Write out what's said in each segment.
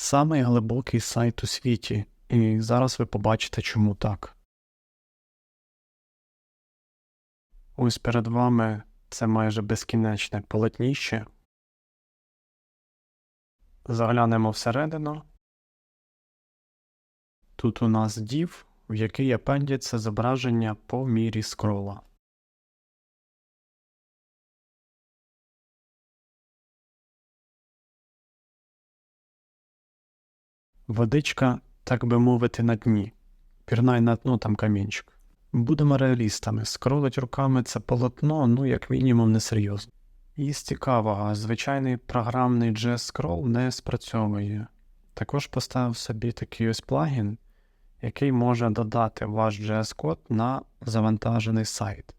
Самий глибокий сайт у світі, і зараз ви побачите, чому так. Ось перед вами це майже безкінечне полотніще. Заглянемо всередину. Тут у нас div, в який апендяться зображення по мірі скрола. Водичка, так би мовити, на дні. Пірнай на дно там камінчик. Будемо реалістами, скролить руками це полотно, ну, як мінімум, несерйозно. І з цікавого, звичайний програмний JS Scroll не спрацьовує. Також поставив собі такий ось плагін, який може додати ваш JS-код на завантажений сайт.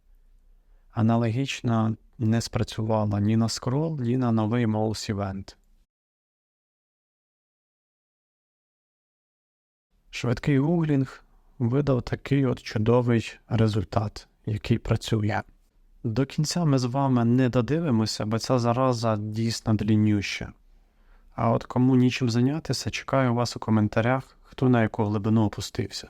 Аналогічно не спрацювала ні на Scroll, ні на новий Mouse Event. Швидкий гуглінг видав такий от чудовий результат, який працює. До кінця ми з вами не додивимося, бо ця зараза дійсно дліннюща. А от кому нічим зайнятися, чекаю вас у коментарях, хто на яку глибину опустився.